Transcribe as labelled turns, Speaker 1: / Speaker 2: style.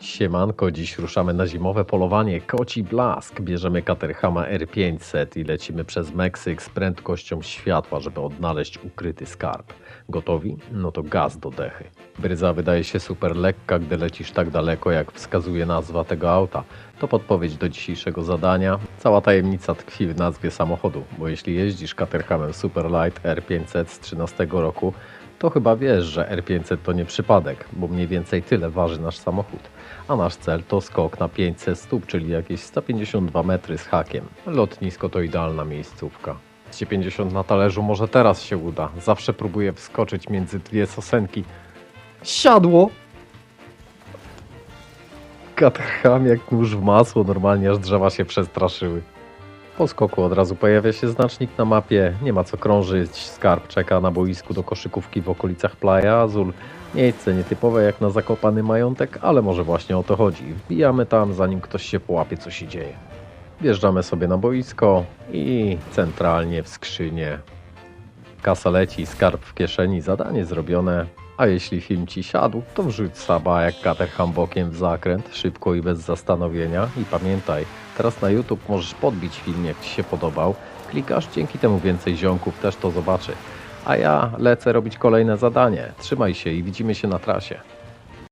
Speaker 1: Siemanko, dziś ruszamy na zimowe polowanie Koci Blask. Bierzemy Caterhama R500 i lecimy przez Meksyk z prędkością światła, żeby odnaleźć ukryty skarb. Gotowi? No to gaz do dechy. Bryza wydaje się super lekka, gdy lecisz tak daleko, jak wskazuje nazwa tego auta. To podpowiedź do dzisiejszego zadania. Cała tajemnica tkwi w nazwie samochodu, bo jeśli jeździsz Caterhamem Superlight R500 z 13 roku, to chyba wiesz, że R500 to nie przypadek, bo mniej więcej tyle waży nasz samochód. A nasz cel to skok na 500 stóp, czyli jakieś 152 metry z hakiem. Lotnisko to idealna miejscówka. 250 na talerzu może teraz się uda. Zawsze próbuję wskoczyć między dwie sosenki. Siadło! Caterham jak nóż w masło, normalnie aż drzewa się przestraszyły. Po skoku od razu pojawia się znacznik na mapie, nie ma co krążyć, skarb czeka na boisku do koszykówki w okolicach Playa Azul. Miejsce nietypowe jak na zakopany majątek, ale może właśnie o to chodzi. Wbijamy tam zanim ktoś się połapie co się dzieje. Wjeżdżamy sobie na boisko i centralnie w skrzynię. Kasa leci, skarb w kieszeni, zadanie zrobione. A jeśli film ci siadł, to wrzuć saba jak Caterham bokiem w zakręt, szybko i bez zastanowienia. I pamiętaj, teraz na YouTube możesz podbić film, jak ci się podobał. Klikasz, dzięki temu więcej ziomków też to zobaczy. A ja lecę robić kolejne zadanie. Trzymaj się i widzimy się na trasie.